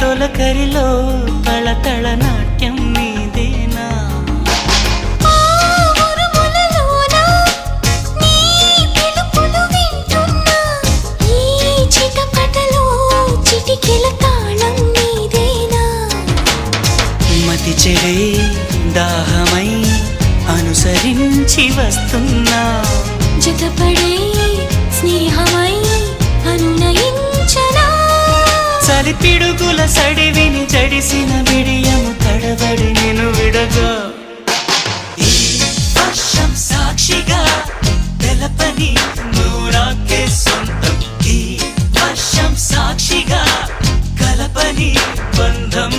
తొలకరిలో తళతళ నాట్యం నీదేనా? ఆ ఉరుములలోన? నీ పిలుపులు వింటున్నా. ఈ చిటపటలో చిటికెల తాళం నీదేనా? మతి చెడే దాహమై అనుసరించి వస్తున్నా. జతపడే సలిపిడుగుల సడివిని జడిసిన విడియము తడబడి నేను విడగా. ఈ వర్షం సాక్షిగా తెలపని నూరాకే సొంతం. ఈ వర్షం సాక్షిగా కలపని బంధం.